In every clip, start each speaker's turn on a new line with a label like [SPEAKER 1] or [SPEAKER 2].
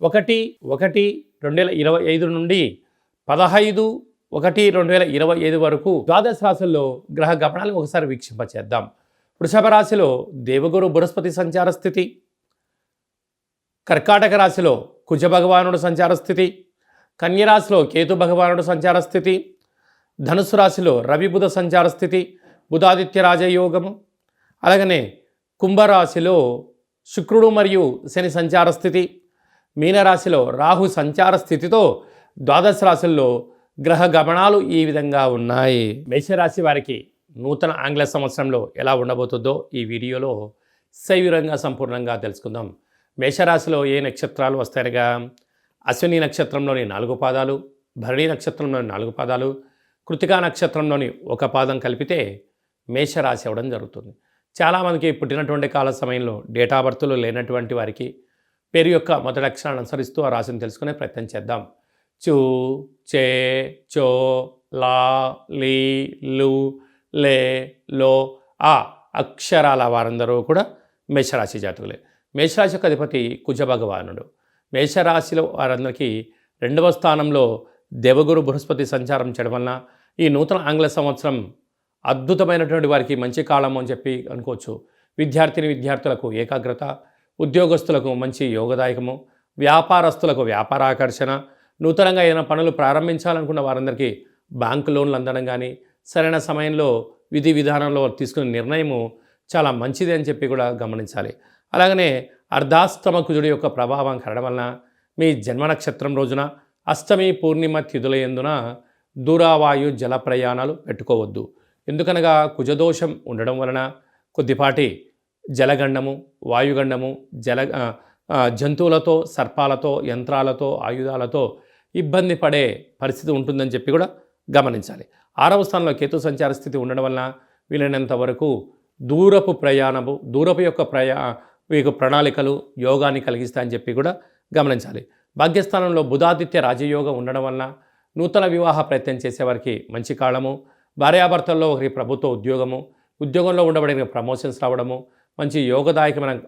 [SPEAKER 1] ఒకటి ఒకటి రెండు వేల ఇరవై ఐదు నుండి పదహైదు ఒకటి రెండు వేల ఇరవై ఐదు వరకు ద్వాదశ రాశుల్లో గ్రహ గమనాలు ఒకసారి వీక్షింపచేద్దాం. వృషభ రాశిలో దేవగురు బృహస్పతి సంచార స్థితి కర్కాటక రాశిలో కుజ భగవానుడు సంచార స్థితి కన్యరాశిలో కేతు భగవానుడు సంచార స్థితి ధనుసు రాశిలో రవి బుధ సంచార స్థితి బుధాదిత్య రాజయోగము అలాగనే కుంభరాశిలో శుక్రుడు మరియు శని సంచార స్థితి మీనరాశిలో రాహు సంచార స్థితితో ద్వాదశ రాశుల్లో గ్రహ గమనాలు ఈ విధంగా ఉన్నాయి. మేషరాశి వారికి నూతన ఆంగ్ల సంవత్సరంలో ఎలా ఉండబోతుందో ఈ వీడియోలో సవివరంగా సంపూర్ణంగా తెలుసుకుందాం. మేషరాశిలో ఏ నక్షత్రాలు వస్తాయనగా అశ్విని నక్షత్రంలోని నాలుగు పాదాలు భరణి నక్షత్రంలోని నాలుగు పాదాలు కృతికా నక్షత్రంలోని ఒక పాదం కలిపితే మేషరాశి అవ్వడం జరుగుతుంది. చాలామందికి పుట్టినటువంటి కాల సమయంలో డేటా బర్త్లు లేనటువంటి వారికి పేరు యొక్క మొదటి అక్షరాన్ని అనుసరిస్తూ ఆ రాశిని తెలుసుకునే ప్రయత్నం చేద్దాం. చూ చే చో లా లీ లు లే లో ఆ అక్షరాల వారందరూ కూడా మేషరాశి జాతకులే. మేషరాశి యొక్క అధిపతి కుజ భగవానుడు. మేషరాశిలో వారందరికీ రెండవ స్థానంలో దేవగురు బృహస్పతి సంచారం చేయడం వలన ఈ నూతన ఆంగ్ల సంవత్సరం అద్భుతమైనటువంటి వారికి మంచి కాలము అని చెప్పి అనుకోవచ్చు. విద్యార్థిని విద్యార్థులకు ఏకాగ్రత ఉద్యోగస్తులకు మంచి యోగదాయకము వ్యాపారస్తులకు వ్యాపార ఆకర్షణ నూతనంగా ఏదైనా పనులు ప్రారంభించాలనుకున్న వారందరికీ బ్యాంకు లోన్లు అందడం కానీ సరైన సమయంలో విధి విధానంలో తీసుకునే నిర్ణయము చాలా మంచిది అని చెప్పి కూడా గమనించాలి. అలాగనే అర్ధాస్తమ కుజుడి యొక్క ప్రభావం కలడం వలన మీ జన్మ నక్షత్రం రోజున అష్టమి పూర్ణిమ తిథుల ఎందున దూరావాయు జల ప్రయాణాలు పెట్టుకోవద్దు. ఎందుకనగా కుజదోషం ఉండడం వలన కొద్దిపాటి జలగండము వాయుగండము జల జంతువులతో సర్పాలతో యంత్రాలతో ఆయుధాలతో ఇబ్బంది పడే పరిస్థితి ఉంటుందని చెప్పి కూడా గమనించాలి. ఆరవ స్థానంలో కేతు సంచార స్థితి ఉండడం వలన వీలైనంత వరకు దూరపు ప్రయాణము దూరపు యొక్క ప్రయా మీకు ప్రణాళికలు యోగాన్ని కలిగిస్తాయని చెప్పి కూడా గమనించాలి. భాగ్యస్థానంలో బుధాదిత్య రాజయోగం ఉండడం వలన నూతన వివాహ ప్రయత్నం చేసేవారికి మంచి కాలము భార్యాభర్తల్లో ఒకరి ప్రభుత్వ ఉద్యోగము ఉద్యోగంలో ఉండబడిన ప్రమోషన్స్ రావడము మంచి యోగదాయకమైన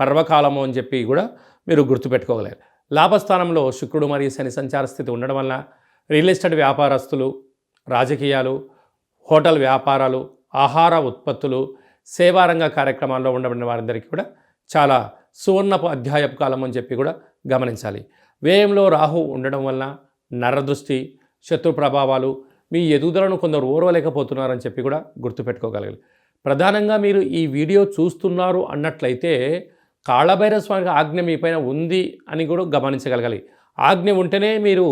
[SPEAKER 1] పర్వకాలము అని చెప్పి కూడా మీరు గుర్తుపెట్టుకోగలరు. లాభస్థానంలో శుక్రుడు మరియు శని సంచార స్థితి ఉండడం వలన రియల్ ఎస్టేట్ వ్యాపారస్తులు రాజకీయాలు హోటల్ వ్యాపారాలు ఆహార ఉత్పత్తులు సేవారంగ కార్యక్రమాల్లో ఉండబడిన వారందరికీ కూడా చాలా సువర్ణపు అధ్యాయపు కాలం అని చెప్పి కూడా గమనించాలి. వ్యయంలో రాహు ఉండడం వలన నరదృష్టి శత్రు ప్రభావాలు మీ ఎదుగుదలను కొందరు ఓర్వలేకపోతున్నారని చెప్పి కూడా గుర్తుపెట్టుకోగలగాలి. ప్రధానంగా మీరు ఈ వీడియో చూస్తున్నారు అన్నట్లయితే కాళభైరవ స్వామికి ఆజ్ఞ మీ పైన ఉంది అని కూడా గమనించగలగాలి. ఆజ్ఞ ఉంటేనే మీరు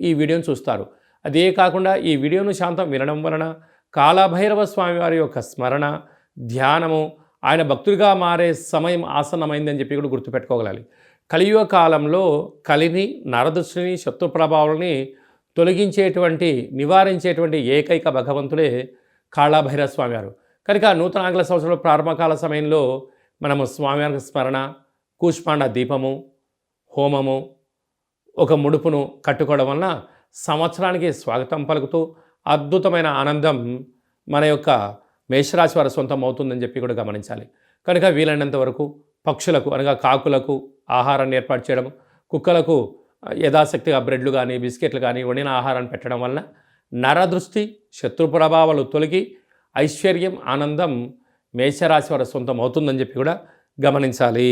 [SPEAKER 1] ఈ వీడియోను చూస్తారు. అదే కాకుండా ఈ వీడియోను శాంతం వినడం వలన కాళభైరవ స్వామి వారి యొక్క స్మరణ ధ్యానము ఆయన భక్తుడిగా మారే సమయం ఆసన్నమైందని చెప్పి కూడా గుర్తుపెట్టుకోగలాలి. కలియుగ కాలంలో కలిని నరదృష్టిని శత్రు ప్రభావాలని తొలగించేటువంటి నివారించేటువంటి ఏకైక భగవంతుడే కాళభైరవ స్వామి వారు. కనుక నూతన ఆంగ్ల సంవత్సరంలో ప్రారంభకాల సమయంలో మనము స్వామివారి స్మరణ కూష్పాండ దీపము హోమము ఒక ముడుపును కట్టుకోవడం వలన సంవత్సరానికి స్వాగతం పలుకుతూ అద్భుతమైన ఆనందం మన యొక్క మేషరాశి వారి సొంతం అవుతుందని చెప్పి కూడా గమనించాలి. కనుక వీలైనంత వరకు పక్షులకు అనగా కాకులకు ఆహారాన్ని ఏర్పాటు చేయడం కుక్కలకు యథాశక్తిగా బ్రెడ్లు కానీ బిస్కెట్లు కానీ వండిన ఆహారాన్ని పెట్టడం వలన నరదృష్టి శత్రు ప్రభావాలు తొలగి ఐశ్వర్యం ఆనందం మేషరాశి వారి సొంతం అవుతుందని చెప్పి కూడా గమనించాలి.